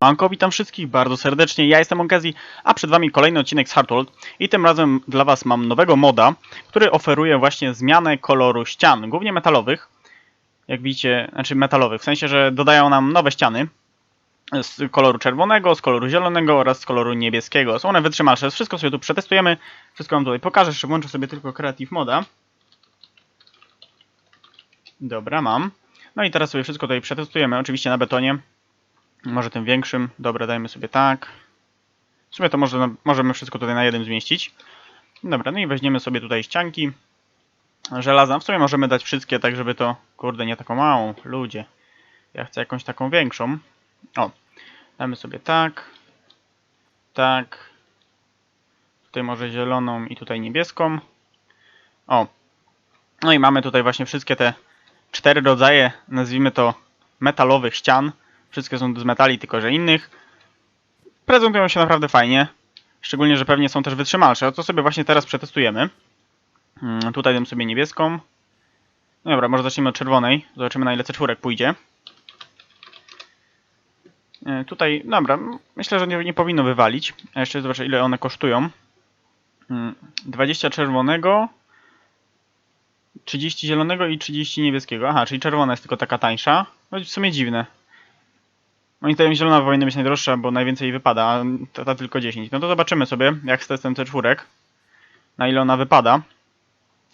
Manko, witam wszystkich bardzo serdecznie, ja jestem Onkezi, a przed Wami kolejny odcinek z Heartworld i tym razem dla Was mam nowego moda, który oferuje właśnie zmianę koloru ścian, głównie metalowych, jak widzicie, znaczy metalowych, w sensie, że dodają nam nowe ściany z koloru czerwonego, z koloru zielonego oraz z koloru niebieskiego. Są one wytrzymalsze, wszystko sobie tu przetestujemy, wszystko Wam tutaj pokażę, jeszcze włączę sobie tylko Creative Moda. Dobra, mam. No i teraz sobie wszystko tutaj przetestujemy, oczywiście na betonie. Może tym większym. Dobra, dajmy sobie tak. W sumie to może, możemy wszystko tutaj na jednym zmieścić. Dobra, no i weźmiemy sobie tutaj ścianki. Żelazna. W sumie możemy dać wszystkie, tak żeby to... Kurde, nie taką małą. Ludzie. Ja chcę jakąś taką większą. O. Damy sobie tak. Tak. Tutaj może zieloną i tutaj niebieską. O. No i mamy tutaj właśnie wszystkie te cztery rodzaje, nazwijmy to metalowych ścian. Wszystkie są z metali, tylko że innych. Prezentują się naprawdę fajnie. Szczególnie, że pewnie są też wytrzymalsze. To sobie właśnie teraz przetestujemy. Mm, Tutaj dam sobie niebieską. No dobra, może zacznijmy od czerwonej. Zobaczymy na ile C4 pójdzie. E, Tutaj, dobra, myślę, że nie, nie powinno wywalić. A jeszcze zobaczę ile one kosztują. Mm, 20 czerwonego, 30 zielonego i 30 niebieskiego. Aha, czyli czerwona jest tylko taka tańsza. No w sumie dziwne. Moim zdaniem zielona powinna być najdroższa, bo najwięcej jej wypada, a ta, ta tylko 10. No to zobaczymy sobie, jak z testem C4. Na ile ona wypada.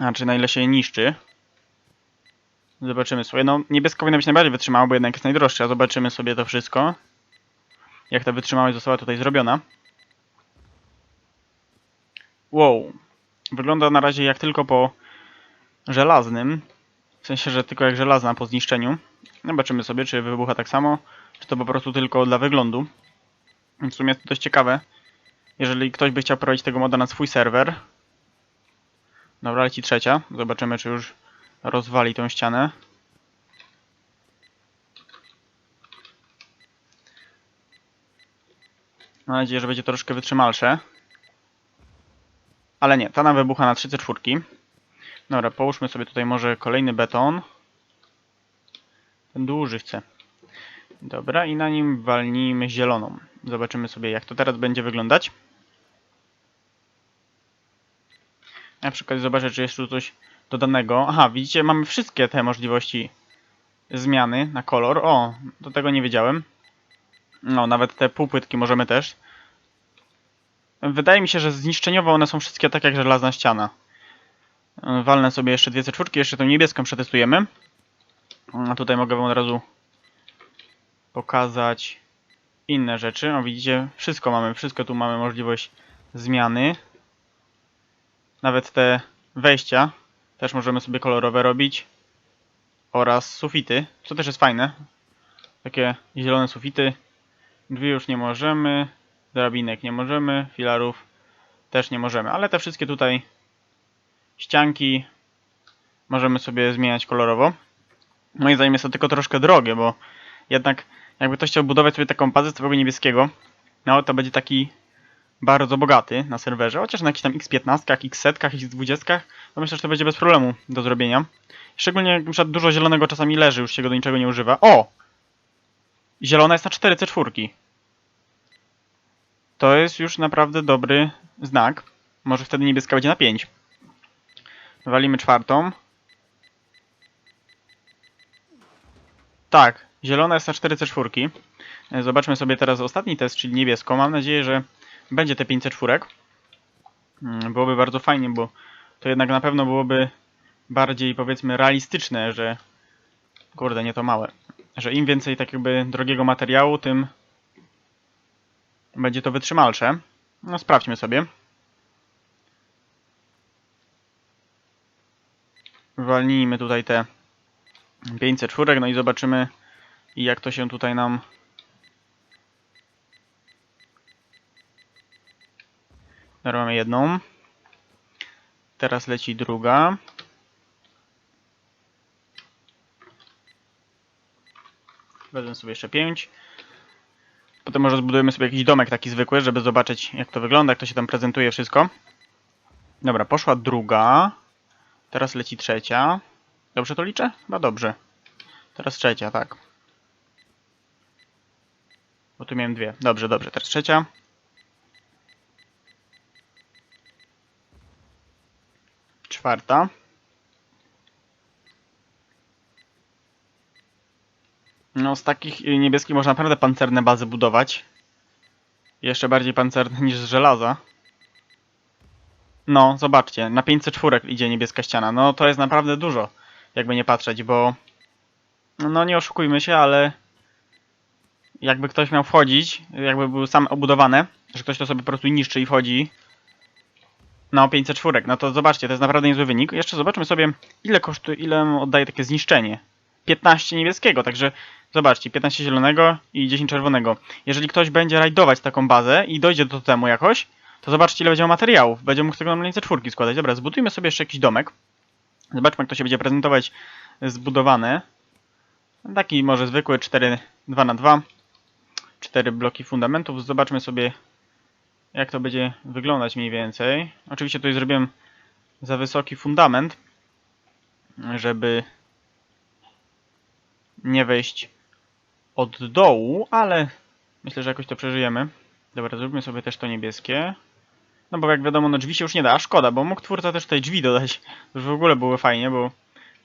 A czy na ile się niszczy. Zobaczymy sobie. No, niebieska powinna być najbardziej wytrzymała, bo jednak jest najdroższa. Zobaczymy sobie to wszystko. Jak ta wytrzymałość została tutaj zrobiona. Wow. Wygląda na razie jak tylko po żelaznym. W sensie, że tylko jak żelazna po zniszczeniu. Zobaczymy sobie, czy wybucha tak samo, czy to po prostu tylko dla wyglądu. W sumie jest to dość ciekawe. Jeżeli ktoś by chciał prowadzić tego moda na swój serwer. Dobra, leci trzecia. Zobaczymy, czy już rozwali tą ścianę. Mam nadzieję, że będzie troszkę wytrzymalsze. Ale nie, ta nam wybucha na 3 czwórki. Dobra, połóżmy sobie tutaj może kolejny beton. Ten duży chcę. Dobra, i na nim walnijmy zieloną. Zobaczymy sobie, jak to teraz będzie wyglądać. Na przykład zobaczę, czy jest tu coś dodanego. Aha, widzicie, mamy wszystkie te możliwości zmiany na kolor. O, do tego nie wiedziałem. No, nawet te półpłytki możemy też. Wydaje mi się, że zniszczeniowo one są wszystkie tak jak żelazna ściana. Walnę sobie jeszcze dwie C4, jeszcze tą niebieską przetestujemy. A tutaj mogę wam od razu pokazać inne rzeczy. O widzicie, wszystko mamy, wszystko tu mamy możliwość zmiany. Nawet te wejścia też możemy sobie kolorowe robić. Oraz sufity, co też jest fajne. Takie zielone sufity. Drzwi już nie możemy, drabinek nie możemy, filarów też nie możemy, ale te wszystkie tutaj ścianki możemy sobie zmieniać kolorowo. Moim zdaniem jest to tylko troszkę drogie, bo jednak jakby ktoś chciał budować sobie taką bazę z tego niebieskiego, no to będzie taki bardzo bogaty na serwerze, chociaż na jakichś tam X15, X7, X20, to myślę, że to będzie bez problemu do zrobienia. Szczególnie jak na dużo zielonego czasami leży, już się go do niczego nie używa. O! Zielona jest na 4 C4. To jest już naprawdę dobry znak. Może wtedy niebieska będzie na 5. Walimy czwartą. Tak, zielona jest na 4 C4. E, Zobaczmy sobie teraz ostatni test, czyli niebieską. Mam nadzieję, że będzie te 5 C4. Mm, Byłoby bardzo fajnie, bo to jednak na pewno byłoby bardziej powiedzmy realistyczne, że kurde, nie to małe, że im więcej tak jakby drogiego materiału, tym będzie to wytrzymalsze. No sprawdźmy sobie. Walnijmy tutaj te 500 czwórek, no i zobaczymy jak to się tutaj nam Dobra, mamy jedną. Teraz leci druga. Wezmę sobie jeszcze pięć. Potem może zbudujemy sobie jakiś domek taki zwykły, żeby zobaczyć jak to wygląda, jak to się tam prezentuje wszystko. Dobra, poszła druga. Teraz leci trzecia. Dobrze to liczę? Chyba dobrze. Teraz trzecia, tak. Bo tu miałem dwie. Dobrze, dobrze. Teraz trzecia. Czwarta. No, z takich y, niebieskich można naprawdę pancerne bazy budować. Jeszcze bardziej pancerne niż z żelaza. No, zobaczcie, na 504 idzie niebieska ściana. No, to jest naprawdę dużo, jakby nie patrzeć, bo... No, nie oszukujmy się, ale... Jakby ktoś miał wchodzić, jakby był sam obudowane, że ktoś to sobie po prostu niszczy i wchodzi... No, 504, no to zobaczcie, to jest naprawdę niezły wynik. Jeszcze zobaczmy sobie, ile kosztuje, ile oddaje takie zniszczenie. 15 niebieskiego, także zobaczcie, 15 zielonego i 10 czerwonego. Jeżeli ktoś będzie rajdować taką bazę i dojdzie do temu jakoś, to zobaczcie ile będzie materiałów. Będzie mógł tego na czwórki składać. Dobra, zbudujmy sobie jeszcze jakiś domek. Zobaczmy jak to się będzie prezentować zbudowane. Taki może zwykły 4 2 na 2 4 bloki fundamentów. Zobaczmy sobie jak to będzie wyglądać mniej więcej. Oczywiście tutaj zrobiłem za wysoki fundament, żeby nie wejść od dołu, ale myślę, że jakoś to przeżyjemy. Dobra, zróbmy sobie też to niebieskie. No bo jak wiadomo, no drzwi się już nie da, a szkoda, bo mógł twórca też tutaj drzwi dodać. To już w ogóle były fajnie, bo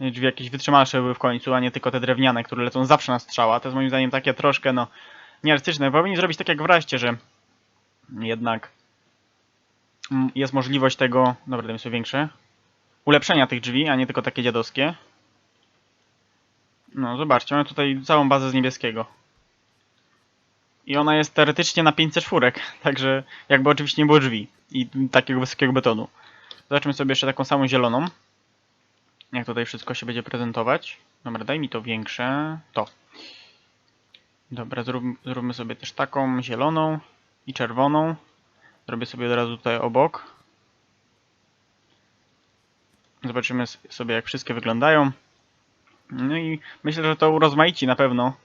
drzwi jakieś wytrzymalsze były w końcu, a nie tylko te drewniane, które lecą zawsze na strzała. To jest moim zdaniem takie troszkę, no, nieartystyczne. Powinni zrobić tak jak w Raście, że jednak mm, jest możliwość tego, dobra, dajmy sobie większe, ulepszenia tych drzwi, a nie tylko takie dziadowskie. No, zobaczcie, mamy tutaj całą bazę z niebieskiego. I ona jest teoretycznie na 504, także jakby oczywiście nie było drzwi i takiego wysokiego betonu. Zobaczmy sobie jeszcze taką samą zieloną. Jak tutaj wszystko się będzie prezentować. Dobra, daj mi to większe. To. Dobra, zrób, zróbmy sobie też taką zieloną i czerwoną. Zrobię sobie od razu tutaj obok. Zobaczymy sobie jak wszystkie wyglądają. No i myślę, że to urozmaici na pewno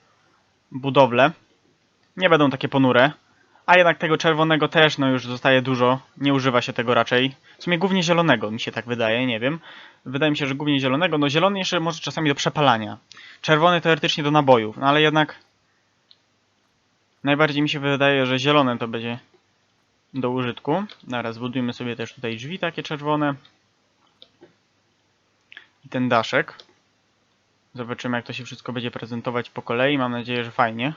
budowlę. Nie będą takie ponure. A jednak tego czerwonego też no już zostaje dużo. Nie używa się tego raczej. W sumie głównie zielonego mi się tak wydaje, nie wiem. Wydaje mi się, że głównie zielonego. No zielony jeszcze może czasami do przepalania. Czerwony teoretycznie do nabojów. No ale jednak najbardziej mi się wydaje, że zielone to będzie do użytku. Dobra, zbudujmy sobie też tutaj drzwi takie czerwone. I ten daszek. Zobaczymy jak to się wszystko będzie prezentować po kolei. Mam nadzieję, że fajnie.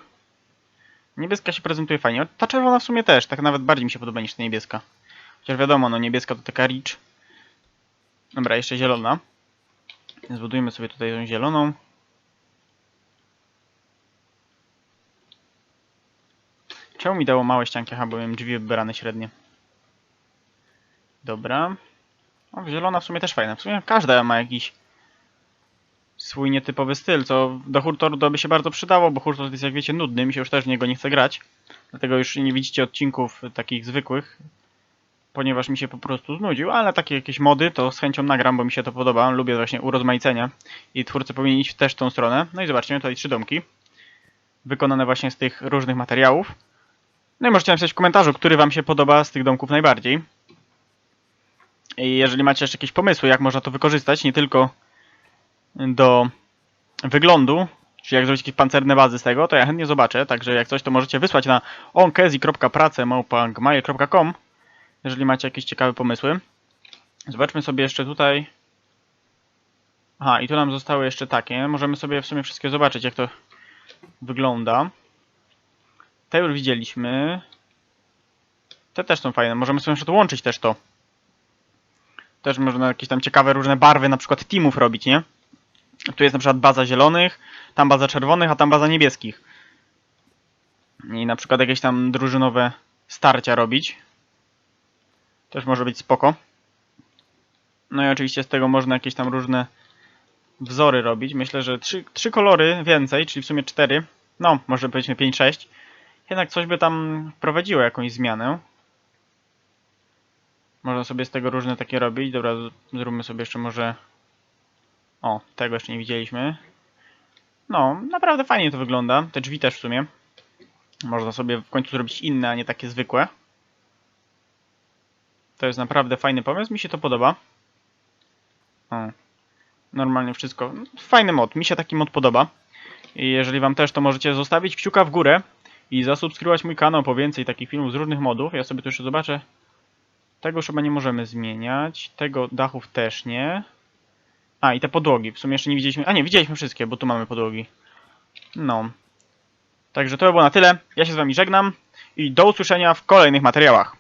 Niebieska się prezentuje fajnie. Ta czerwona w sumie też, tak nawet bardziej mi się podoba niż ta niebieska. Chociaż wiadomo, no niebieska to taka rich. Dobra, jeszcze zielona. Zbudujmy sobie tutaj tą zieloną. Czemu mi dało małe ścianki? Aha, bo miałem drzwi wybrane średnie. Dobra. O, zielona w sumie też fajna. W sumie każda ma jakiś swój nietypowy styl, co do Hurtoru to by się bardzo przydało, bo Hurtor jest jak wiecie nudny, mi się już też w niego nie chce grać. Dlatego już nie widzicie odcinków takich zwykłych, ponieważ mi się po prostu znudził, ale takie jakieś mody to z chęcią nagram, bo mi się to podoba, lubię właśnie urozmaicenie i twórcy powinni iść też w tą stronę. No i zobaczcie, tutaj trzy domki, wykonane właśnie z tych różnych materiałów. No i możecie napisać w komentarzu, który wam się podoba z tych domków najbardziej. I jeżeli macie jeszcze jakieś pomysły, jak można to wykorzystać, nie tylko do wyglądu, czyli jak zrobić jakieś pancerne bazy z tego, to ja chętnie zobaczę, także jak coś to możecie wysłać na onkezi.prace.gmail.com jeżeli macie jakieś ciekawe pomysły. Zobaczmy sobie jeszcze tutaj. Aha, i tu nam zostały jeszcze takie. Możemy sobie w sumie wszystkie zobaczyć, jak to wygląda. Te już widzieliśmy. Te też są fajne. Możemy sobie jeszcze łączyć też to. Też można jakieś tam ciekawe różne barwy, na przykład teamów robić, nie? Tu jest na przykład baza zielonych, tam baza czerwonych, a tam baza niebieskich. I na przykład jakieś tam drużynowe starcia robić. Też może być spoko. No i oczywiście z tego można jakieś tam różne wzory robić. Myślę, że trzy, trzy kolory więcej, czyli w sumie cztery. No, może powiedzmy 5-6. Jednak coś by tam wprowadziło jakąś zmianę. Można sobie z tego różne takie robić. Dobra, zróbmy sobie jeszcze może... O, tego jeszcze nie widzieliśmy. No, naprawdę fajnie to wygląda. Te drzwi też w sumie. Można sobie w końcu zrobić inne, a nie takie zwykłe. To jest naprawdę fajny pomysł, mi się to podoba. O, normalnie wszystko. Fajny mod, mi się taki mod podoba. I jeżeli wam też to możecie zostawić kciuka w górę i zasubskrybować mój kanał po więcej takich filmów z różnych modów. Ja sobie tu jeszcze zobaczę. Tego już chyba nie możemy zmieniać. Tego dachów też nie. A, i te podłogi. W sumie jeszcze nie widzieliśmy. A nie, widzieliśmy wszystkie, bo tu mamy podłogi. No. Także to by było na tyle. Ja się z wami żegnam i do usłyszenia w kolejnych materiałach.